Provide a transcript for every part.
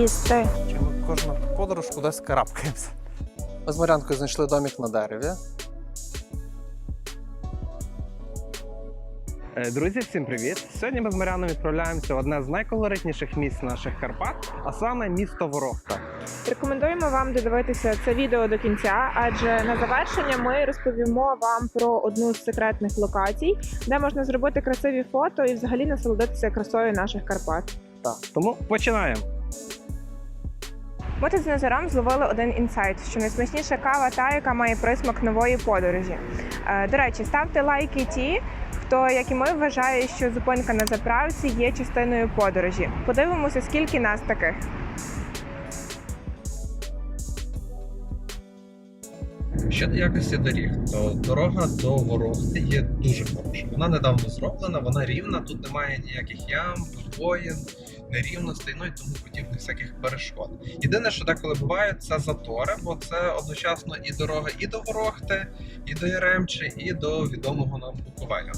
їсти. Чи ми кожну подорож кудись карабкаємося. Ми з Марянкою знайшли домик на дереві. Е, Друзі, всім привіт! Сьогодні ми з Маряном відправляємося в одне з найколоритніших місць наших Карпат, а саме місто Ворохта. Рекомендуємо вам додивитися це відео до кінця, адже на завершення ми розповімо вам про одну з секретних локацій, де можна зробити красиві фото і взагалі насолодитися красою наших Карпат. Так, тому починаємо. Ми тут з Назаром зловили один інсайт, що найсмачніша кава та, яка має присмак нової подорожі. Е, До речі, ставте лайки ті, хто, як і ми, вважає, що зупинка на заправці є частиною подорожі. Подивимося, скільки нас таких. Щодо якості доріг, то дорога до Ворохти є дуже хороша. Вона недавно зроблена, вона рівна, тут немає ніяких ям, воїн, нерівностей, ну і тому подібних всяких перешкод. Єдине, що деколи буває, це затори, бо це одночасно і дорога і до Ворохти, і до Яремчі, і до відомого нам Буковеля.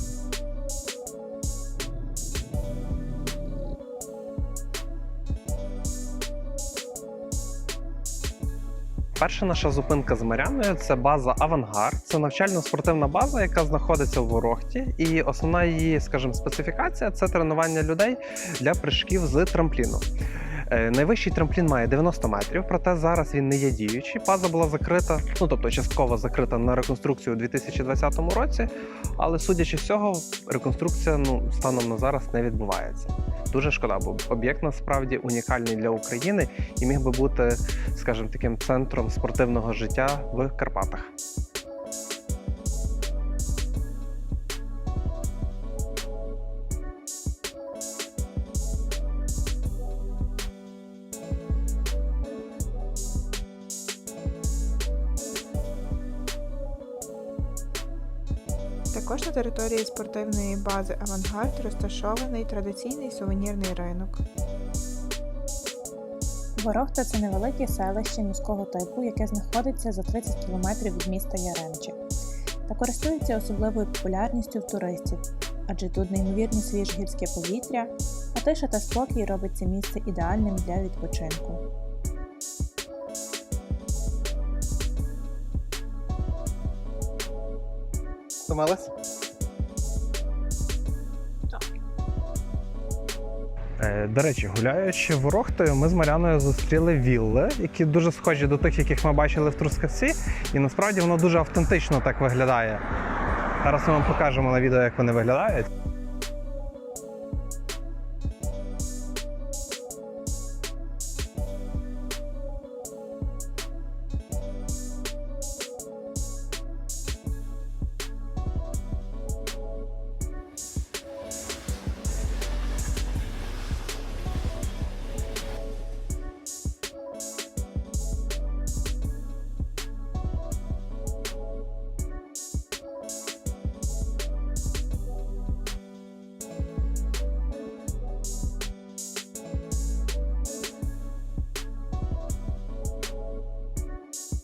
Перша наша зупинка з Маряною це база Авангард. Це навчально-спортивна база, яка знаходиться в Ворохті. І основна її, скажімо, специфікація це тренування людей для прыжків з трампліну. Е, Найвищий трамплін має 90 метрів, проте зараз він не є діючий. База була закрита, ну тобто частково закрита на реконструкцію у 2020 році. Але судячи з цього, реконструкція ну станом на зараз не відбувається. Дуже шкода, бо об'єкт насправді унікальний для України і міг би бути, скажімо, таким центром спортивного життя в Карпатах. Території спортивної бази Авангард розташований традиційний сувенірний ринок. Ворохта це невелике селище міського типу, яке знаходиться за 30 км від міста Яремче та користується особливою популярністю в туристів, адже тут неймовірно свіже гірське повітря, а тиша та спокій робить це місце ідеальним для відпочинку. Втомились? До речі, гуляючи Ворохтою, ми з Маряною зустріли вілли, які дуже схожі до тих, яких ми бачили в Трускавці, і насправді воно дуже автентично так виглядає. Зараз ми вам покажемо на відео, як вони виглядають.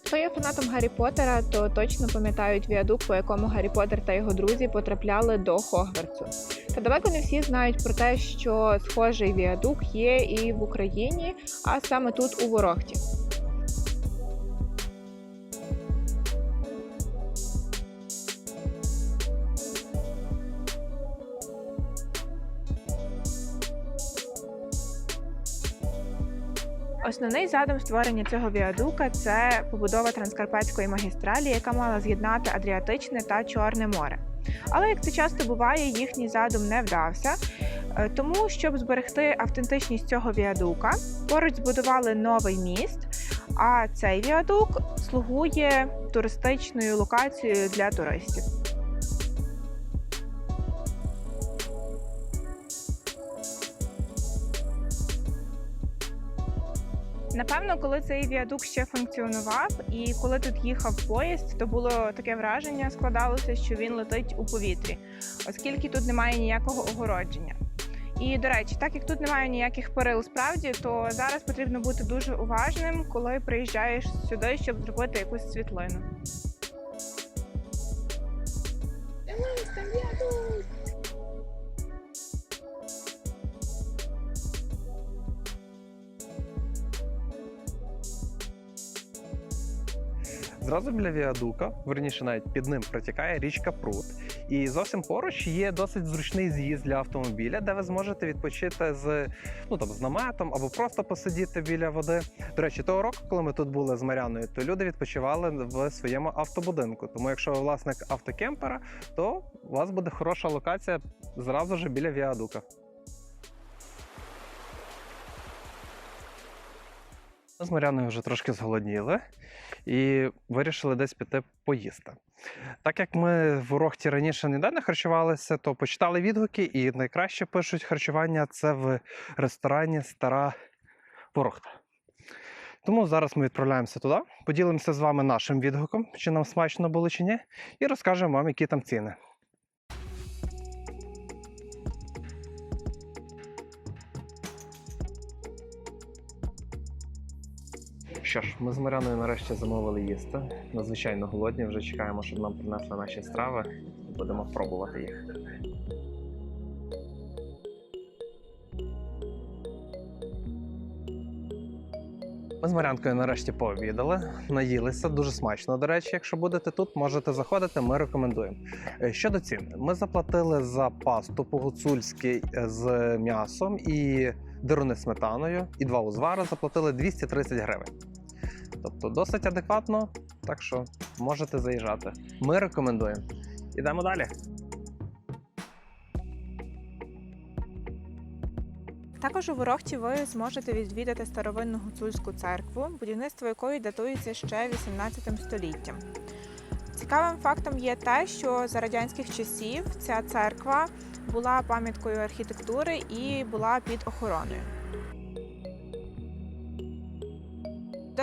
Хто є фанатом Гаррі Поттера, то точно пам'ятають віадук, по якому Гаррі Поттер та його друзі потрапляли до Хогвартсу. Та далеко не всі знають про те, що схожий віадук є і в Україні, а саме тут у Ворохті. Основний задум створення цього віадука це побудова транскарпатської магістралі, яка мала з'єднати Адріатичне та Чорне море. Але як це часто буває, їхній задум не вдався. Е, Тому, щоб зберегти автентичність цього віадука, поруч збудували новий міст. А цей віадук слугує туристичною локацією для туристів. Напевно, коли цей віадук ще функціонував, і коли тут їхав поїзд, то було таке враження, складалося, що він летить у повітрі, оскільки тут немає ніякого огородження. І до речі, так як тут немає ніяких перил справді, то зараз потрібно бути дуже уважним, коли приїжджаєш сюди, щоб зробити якусь світлину. Зразу біля віадука, верніше навіть під ним протікає річка Прут. І зовсім поруч є досить зручний з'їзд для автомобіля, де ви зможете відпочити з ну там з наметом або просто посидіти біля води. До речі, того року, коли ми тут були з Маряною, то люди відпочивали в своєму автобудинку. Тому, якщо ви власник автокемпера, то у вас буде хороша локація зразу ж біля віадука. Ми з Маряною вже трошки зголодніли і вирішили десь піти поїсти. Так як ми в Ворохті раніше ніде не харчувалися, то почитали відгуки, і найкраще пишуть харчування це в ресторані Стара Ворохта. Тому зараз ми відправляємося туди, поділимося з вами нашим відгуком, чи нам смачно було чи ні, і розкажемо вам, які там ціни. Що ж, ми з Маряною нарешті замовили їсти. Надзвичайно голодні, вже чекаємо, щоб нам принесли наші страви. Будемо пробувати їх. Ми з Марянкою нарешті пообідали, наїлися дуже смачно. До речі, якщо будете тут, можете заходити, ми рекомендуємо. Е, Щодо цін, ми заплатили за пасту по-гуцульськи е, з м'ясом і дируни сметаною, і два узвари заплатили 230 гривень. Тобто досить адекватно, так що можете заїжджати. Ми рекомендуємо. Ідемо далі. Також у Ворохті ви зможете відвідати старовинну гуцульську церкву, будівництво якої датується ще 18 століттям. Цікавим фактом є те, що за радянських часів ця церква була пам'яткою архітектури і була під охороною.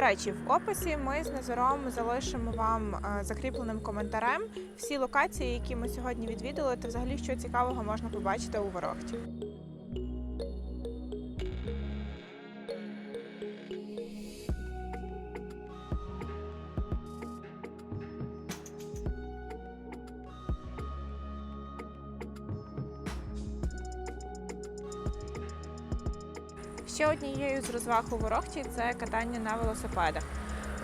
Речі, в описі ми з Назаром залишимо вам е, закріпленим коментарем всі локації, які ми сьогодні відвідали, та взагалі що цікавого можна побачити у Ворохті. Ще однією з розваг у Ворохті це катання на велосипедах.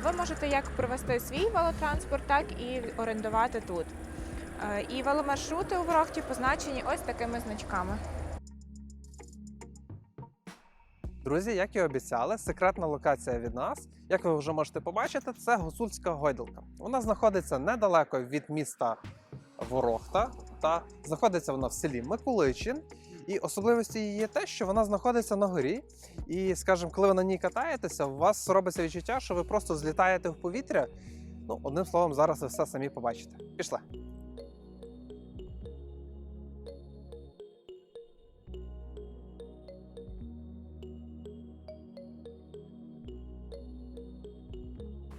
Ви можете як провести свій велотранспорт, так і орендувати тут. Е, І веломаршрути у Ворохті позначені ось такими значками. Друзі, як і обіцяли, секретна локація від нас, як ви вже можете побачити, це гуцульська гойдалка. Вона знаходиться недалеко від міста Ворохта, та знаходиться вона в селі Миколичин. І особливістю її є те, що вона знаходиться на горі. І, скажімо, коли ви на ній катаєтеся, у вас робиться відчуття, що ви просто злітаєте в повітря. Ну, одним словом, зараз ви все самі побачите. Пішли.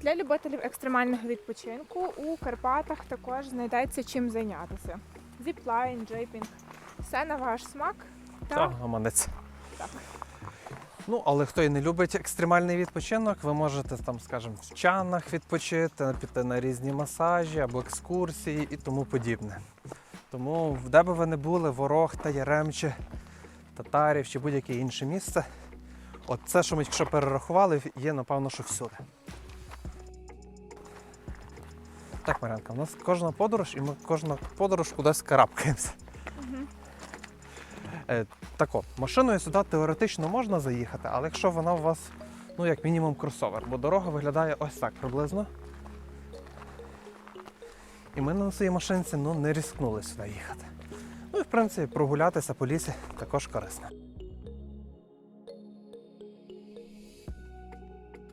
Для любителів екстремального відпочинку у Карпатах також знайдеться чим зайнятися. Зіплайн, джейпінг. Все на ваш смак. Та, Та гаманець. Так. Ну, але хто і не любить екстремальний відпочинок, ви можете там, скажімо, в чанах відпочити, піти на різні масажі або екскурсії і тому подібне. Тому, де би ви не були, Ворохта, Яремче, Татарів чи будь-яке інше місце, от це, що ми тільки що перерахували, є, напевно, що всюди. Так, Марянка, у нас кожна подорож, і ми кожна подорож кудись карабкаємося. Е, так от, машиною сюди теоретично можна заїхати, але якщо вона у вас, ну як мінімум, кросовер, бо дорога виглядає ось так приблизно. І ми на своїй машинці ну, не ризикнули сюди їхати. Ну і в принципі прогулятися по лісі також корисно.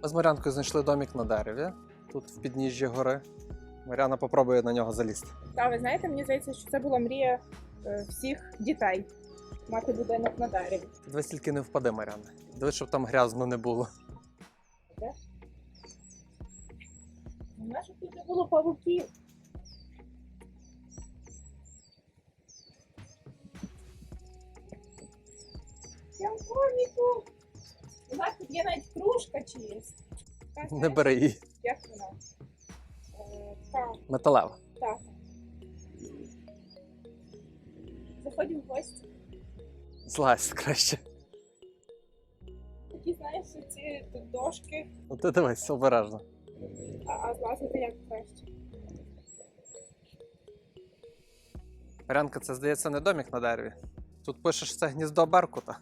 Ми з Марянкою знайшли домик на дереві, тут в підніжжі гори. Маряна попробує на нього залізти. Та ви знаєте, мені здається, що це була мрія е, всіх дітей мати будинок на дереві. Дивись тільки не впаде, Маряна. Дивись, щоб там грязно не було. Знаєш, тут не було павуків. Я в коміку. Знаєш, тут є навіть кружка чиїсь. Така, Не знаєш, бери її. Як вона? Е, Така, Металева. так. Заходимо в гості. Злазь краще. Такі, знаєш, ці дошки. Ну ти дивись, обережно. А злазити як краще? Марянка, це здається не домік на дереві. Тут пишеш це гніздо Беркута.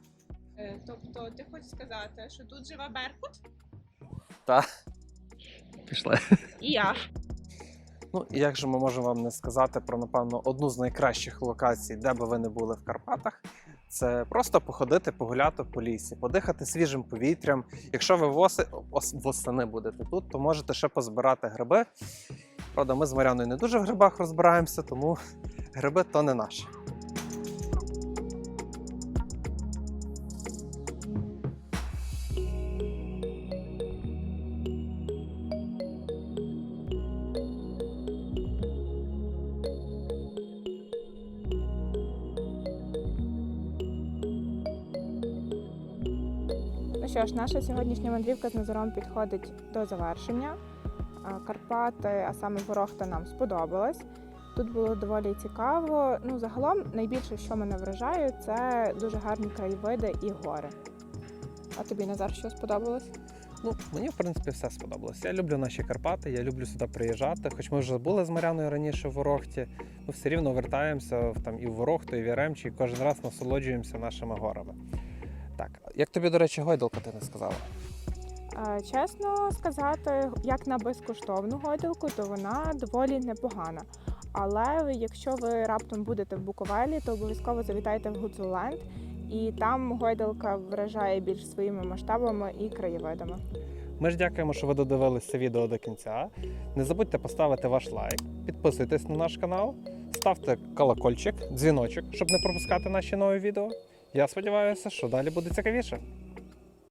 Е, Тобто ти хочеш сказати, що тут живе Беркут? Та. Пішли. І я. Ну і як же ми можемо вам не сказати про напевно одну з найкращих локацій, де би ви не були в Карпатах. Це просто походити, погуляти по лісі, подихати свіжим повітрям. Якщо ви восени будете тут, то можете ще позбирати гриби. Правда, ми з Маряною не дуже в грибах розбираємося, тому гриби то не наші. Ну що ж, наша сьогоднішня мандрівка з Назаром підходить до завершення. Карпати, а саме Ворохта, нам сподобалось. Тут було доволі цікаво. Ну, загалом, найбільше, що мене вражає, це дуже гарні краєвиди і гори. А тобі, Назар, що сподобалось? Ну, мені в принципі все сподобалось. Я люблю наші Карпати, я люблю сюди приїжджати. Хоч ми вже були з Маряною раніше в Ворохті, ну все рівно вертаємося в- там і в Ворохту, і в Яремчі, і кожен раз насолоджуємося нашими горами. Як тобі, до речі, гойдалка, ти не сказала? Чесно сказати, як на безкоштовну гойдалку, то вона доволі непогана. Але якщо ви раптом будете в Буковелі, то обов'язково завітайте в Гуцуленд, і там гойдалка вражає більш своїми масштабами і краєвидами. Ми ж дякуємо, що ви додивилися це відео до кінця. Не забудьте поставити ваш лайк, підписуйтесь на наш канал, ставте колокольчик, дзвіночок, щоб не пропускати наші нові відео. Я сподіваюся, що далі буде цікавіше.